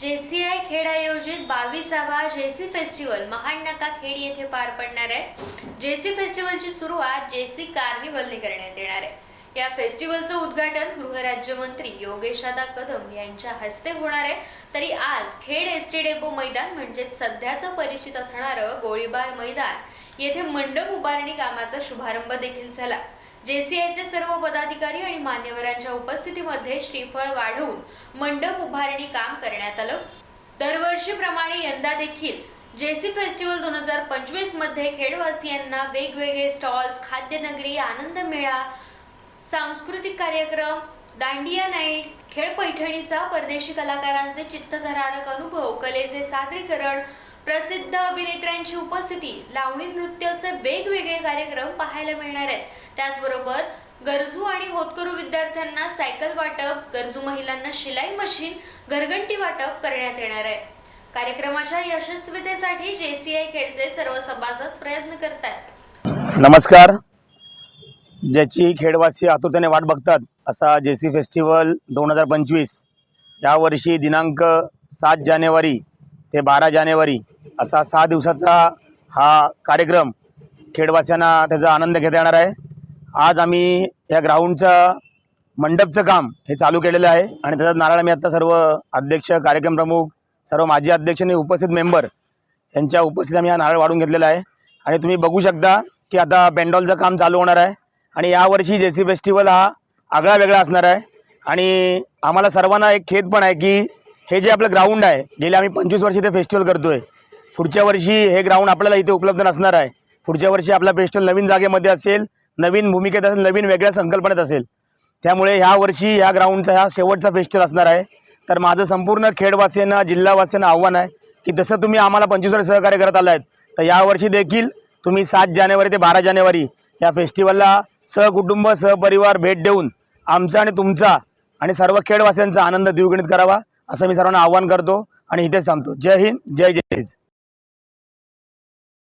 JCI Khed आयोजित बावीसावा JC festival Mahadnaka Khed येथे पार पडणार आहे. जेसी फेस्टिवलची सुरुवात जेसी कार्निवलने करण्यात येणार आहे. या फेस्टिवलचं उद्घाटन गृहराज्यमंत्री योगेशादा कदम यांच्या हस्ते होणार आहे. तरी आज खेड एस टी डेपो मैदान म्हणजे सध्याचं परिचित असणारं गोळीबार मैदान येथे मंडप उभारणी कामाचा शुभारंभ देखील झाला. जेसीआयचे सर्व पदाधिकारी आणि मान्यवरांच्या उपस्थितीमध्ये श्रीफळ वाढवून मंडप उभारणी काम करण्यात आलं. दरवर्षीप्रमाणे यंदा देखील जेसी फेस्टिवल दोन हजार पंचवीसमध्ये खेडवासियांना वेगवेगळे स्टॉल्स खाद्यनगरी आनंद मेळा सांस्कृतिक कार्यक्रम दांडिया नाईट खेळ पैठणीचा परदेशी कलाकारांचे चित्तथरारक अनुभव कलेचे सादरीकरण प्रसिद्ध अभिनेत्र्यांची उपस्थिती लावणी नृत्य असे वेगवेगळे कार्यक्रम पाहायला मिळणार आहेत. त्याचबरोबर गरजू आणि होतकरू विद्यार्थ्यांना सायकल वाटप गरजू महिलांना शिलाई मशीन घरघंटी वाटप करण्यात येणार आहे. कार्यक्रमाच्या यशस्वीतेसाठी आय खेळचे सर्व सभासद प्रयत्न करत आहेत नमस्कार. ज्याची खेडवासी आतुरतेने वाट बघतात असा जे सी फेस्टिवल दोन हजार पंचवीस यावर्षी दिनांक सात जानेवारी ते बारा जानेवारी असा सहा दिवसाचा हा कार्यक्रम खेडवासियांना त्याचा आनंद घेता येणार आहे. आज आम्ही या ग्राउंडचं मंडपचं काम हे चालू केलेलं आहे आणि त्याच्यात नारळ आम्ही आत्ता सर्व अध्यक्ष कार्यक्रम प्रमुख सर्व माजी अध्यक्ष आणि उपस्थित मेंबर यांच्या उपस्थित आम्ही हा नारळ वाढून घेतलेला आहे. आणि तुम्ही बघू शकता की आता पेंडॉलचं काम चालू होणार आहे आणि यावर्षी जे सी फेस्टिवल हा आगळा वेगळा असणार आहे. आणि आम्हाला सर्वांना एक खेद पण आहे की हे जे आपलं ग्राउंड आहे गेले आम्ही पंचवीस वर्ष इथे फेस्टिवल करतो आहे पुढच्या वर्षी हे ग्राउंड आपल्याला इथे उपलब्ध नसणार आहे. पुढच्या वर्षी आपला फेस्टिवल नवीन जागेमध्ये असेल नवीन भूमिकेत असेल नवीन वेगळ्या संकल्पनेत असेल. त्यामुळे ह्या वर्षी ह्या ग्राउंडचा ह्या शेवटचा फेस्टिवल असणार आहे. तर माझं संपूर्ण खेडवासियांना जिल्हावासियांना आव्हान आहे की जसं तुम्ही आम्हाला पंचवीस वर्ष सहकार्य करत आला आहेत तर यावर्षी देखील तुम्ही सात जानेवारी ते बारा जानेवारी या फेस्टिवलला सहकुटुंब सहपरिवार भेट देऊन आमचा आणि तुमचा आणि सर्व खेडवासियांचा आनंद द्विगुणित करावा असं मी सर्वांना आव्हान करतो आणि इथेच थांबतो. जय हिंद जय जय हिंद.